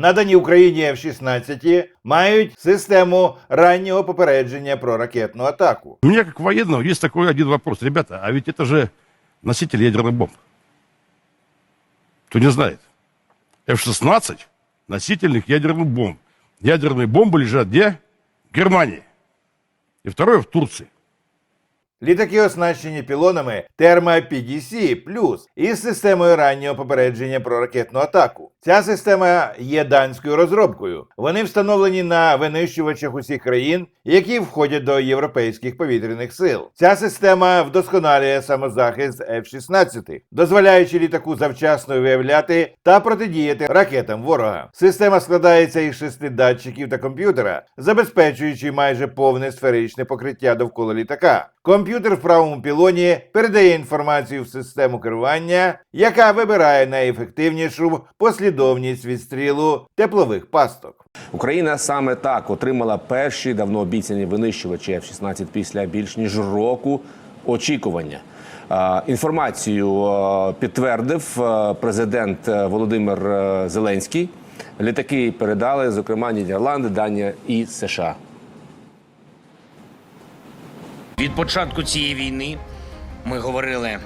надані Україні F-16, мають систему раннього попередження про ракетну атаку. У меня как военного есть такой один вопрос. Ребята, а ведь это же носитель ядерных бомб. Кто не знает. F-16 носительных ядерных бомб. Ядерные бомбы лежат где? В Германии. И второе в Турции. Літаки оснащені пілонами Терма PDC плюс із системою раннього попередження про ракетну атаку. Ця система є данською розробкою. Вони встановлені на винищувачах усіх країн, які входять до європейських повітряних сил. Ця система вдосконалює самозахист F-16, дозволяючи літаку завчасно виявляти та протидіяти ракетам ворога. Система складається із шести датчиків та комп'ютера, забезпечуючи майже повне сферичне покриття довкола літака. Комп'ютер в правому пілоні передає інформацію в систему керування, яка вибирає найефективнішу послідовність відстрілу теплових пасток. Україна саме так отримала перші давно обіцяні винищувачі F-16 після більш ніж року очікування. Інформацію підтвердив президент е, Володимир е, Зеленський. Літаки передали, зокрема, Нідерланди, Данія і США. Від початку цієї війни ми говорили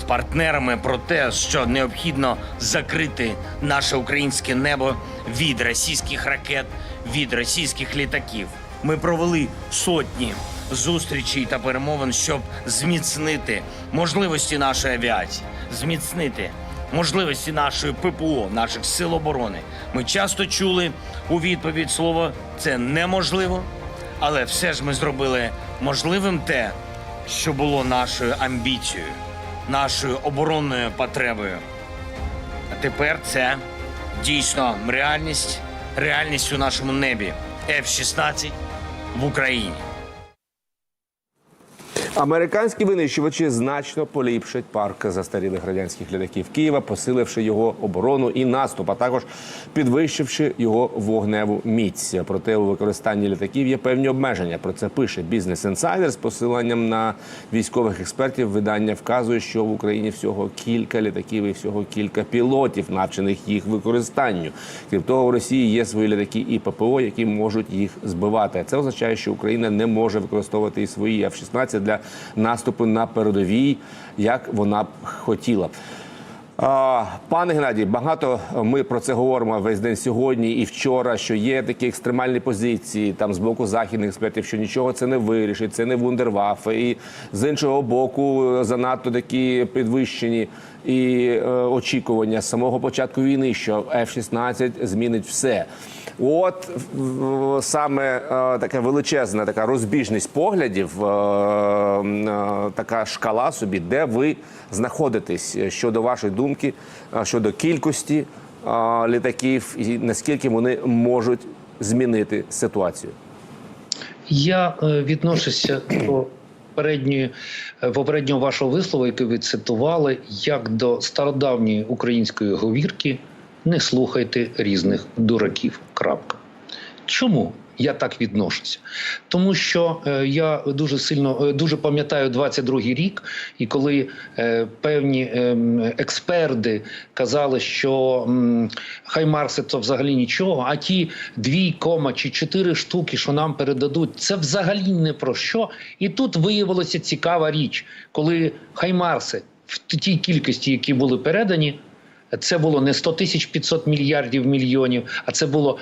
з партнерами про те, що необхідно закрити наше українське небо від російських ракет, від російських літаків. Ми провели сотні зустрічей та перемовин, щоб зміцнити можливості нашої авіації, зміцнити можливості нашої ППО, наших сил оборони. Ми часто чули у відповідь слово це неможливо. Але все ж ми зробили можливим те, що було нашою амбіцією, нашою оборонною потребою. А тепер це дійсно реальність, реальність у нашому небі F-16 в Україні. Американські винищувачі значно поліпшать парк застарілих радянських літаків Києва, посиливши його оборону і наступ, а також підвищивши його вогневу міць. Проте у використанні літаків є певні обмеження. Про це пише бізнес інсайдер з посиланням на військових експертів. Видання вказує, що в Україні всього кілька літаків і всього кілька пілотів, навчених їх використанню. Крім того, у Росії є свої літаки і ППО, які можуть їх збивати. Це означає, що Україна не може використовувати і свої F-16 для наступу на передовій, як вона б хотіла. Пане Геннадій, багато ми про це говоримо весь день сьогодні і вчора. Що є такі екстремальні позиції там з боку західних експертів, що нічого це не вирішить, це не вундерваф. І з іншого боку, занадто такі підвищені і е, очікування з самого початку війни, що F-16 змінить все. От саме е, така величезна така розбіжність поглядів, е, е, така шкала собі, де ви знаходитесь щодо вашої думки, щодо кількості літаків і наскільки вони можуть змінити ситуацію. Я відношуся до попередньої е, попереднього вашого вислову, який ви цитували, як до стародавньої української говірки не слухайте різних дураків. Крапка. Чому? Я так відношуся, тому що е, я дуже сильно е, дуже пам'ятаю 22-й рік, і коли е, певні ем, експерти казали, що м, Хаймарси це взагалі нічого, а ті дві кома чи чотири штуки, що нам передадуть, це взагалі не про що. І тут виявилася цікава річ, коли Хаймарси в тій кількості, які були передані, це було не 100 тисяч 500 мільярдів мільйонів, а це було.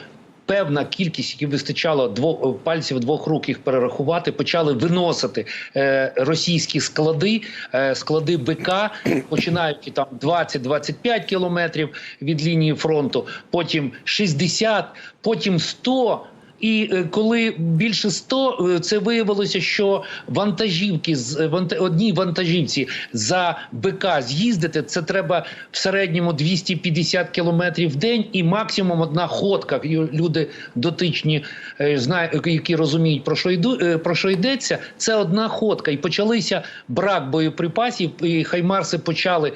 Певна кількість, які вистачало двох пальців двох рук їх перерахувати, почали виносити е, російські склади, е, склади БК, починаючи там 20-25 кілометрів від лінії фронту, потім 60, потім 100. І е, коли більше 100, е, це виявилося, що вантажівки з е, одній вантажівці за БК з'їздити, це треба в середньому 250 кілометрів в день, і максимум одна ходка. Люди дотичні е, які розуміють про що йду про що йдеться. Це одна ходка, і почалися брак боєприпасів. І хаймарси почали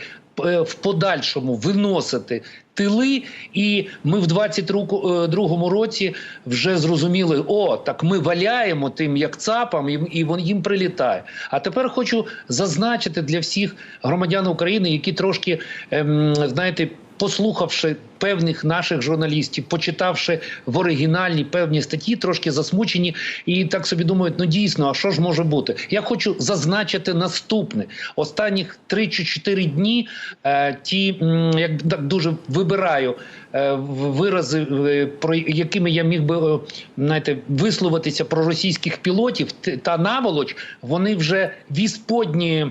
в подальшому виносити тили, і ми в 22-му році вже зрозуміли, о, так ми валяємо тим як цапам, і, і вон їм прилітає. А тепер хочу зазначити для всіх громадян України, які трошки, ем, знаєте, послухавши певних наших журналістів, почитавши в оригінальні певні статті, трошки засмучені, і так собі думають: ну дійсно, а що ж може бути? Я хочу зазначити наступне: останніх 3 чи 4 дні е, ті, як так дуже вибираю е, вирази, е, про якими я міг би е, знаєте, висловитися про російських пілотів, та наволоч, вони вже вісподні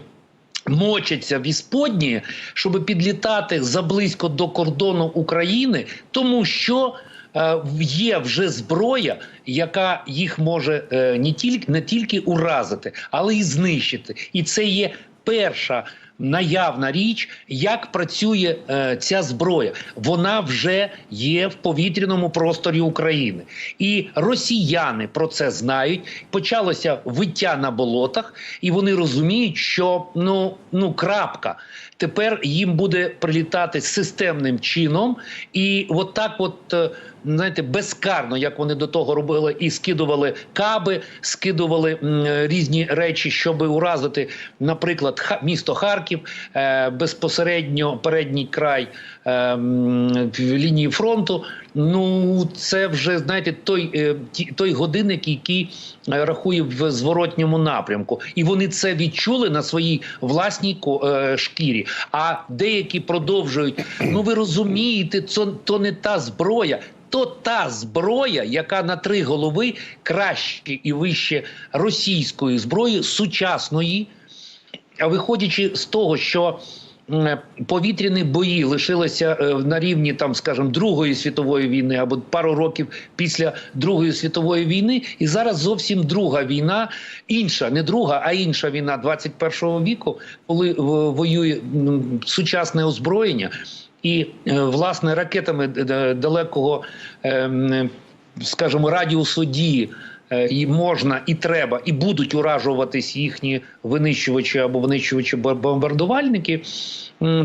мочаться в ісподні, щоб підлітати заблизько до кордону України, тому що е, є вже зброя, яка їх може е, не тільки не тільки уразити, але й знищити. І це є перша. Наявна річ, як працює е, ця зброя, вона вже є в повітряному просторі України, і росіяни про це знають. Почалося виття на болотах, і вони розуміють, що ну, ну крапка. Тепер їм буде прилітати системним чином, і от так, от е, знаєте, безкарно, як вони до того робили, і скидували каби, скидували м, різні речі, щоб уразити, наприклад, місто Харків, е, безпосередньо передній край е, лінії фронту. Ну це вже знаєте, той, е, той годинник, який рахує в зворотньому напрямку, і вони це відчули на своїй власній шкірі. А деякі продовжують. Ну ви розумієте, це то не та зброя. То та зброя, яка на три голови краще і вище російської зброї, сучасної, виходячи з того, що повітряні бої лишилися е, на рівні, там, скажімо, Другої світової війни або пару років після Другої світової війни, і зараз зовсім друга війна, інша, не друга, а інша війна 21 віку, коли е, воює сучасне озброєння. І е, власне ракетами д- далекого, скажімо, радіусу дії е, і можна, і треба, і будуть уражуватись їхні винищувачі або винищувачі бо- бомбардувальники.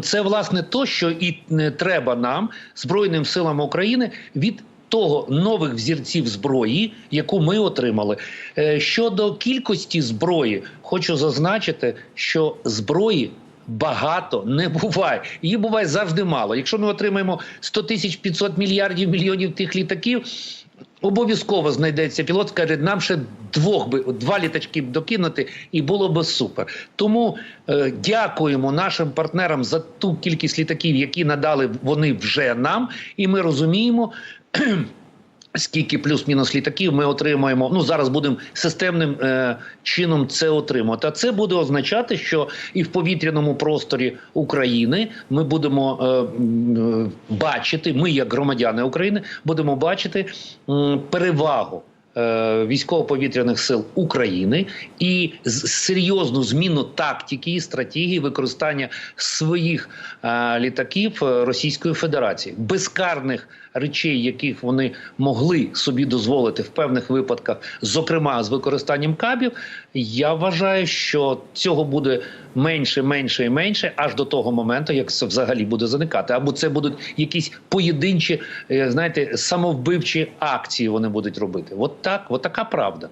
Це власне то, що і е, треба нам, Збройним силам України, від того нових взірців зброї, яку ми отримали. Е, Щодо кількості зброї, хочу зазначити, що зброї. Багато не буває. Її буває завжди мало. Якщо ми отримаємо 100 тисяч 500 мільярдів мільйонів тих літаків, обов'язково знайдеться пілот, скаже, нам ще двох би два літачки докинути, і було би супер. Тому е, дякуємо нашим партнерам за ту кількість літаків, які надали вони вже нам, і ми розуміємо. Скільки плюс-мінус літаків ми отримаємо. Ну зараз будемо системним е, чином це отримати. А це буде означати, що і в повітряному просторі України ми будемо е, е, бачити. Ми, як громадяни України, будемо бачити е, перевагу. Е, Військово-повітряних сил України і серйозну зміну тактики і стратегії використання своїх е, літаків е, Російської Федерації, безкарних речей, яких вони могли собі дозволити в певних випадках, зокрема з використанням кабів. Я вважаю, що цього буде менше, менше і менше, аж до того моменту, як це взагалі буде заникати. Або це будуть якісь поєдинчі, знаєте, самовбивчі акції. Вони будуть робити. От так, вот така правда.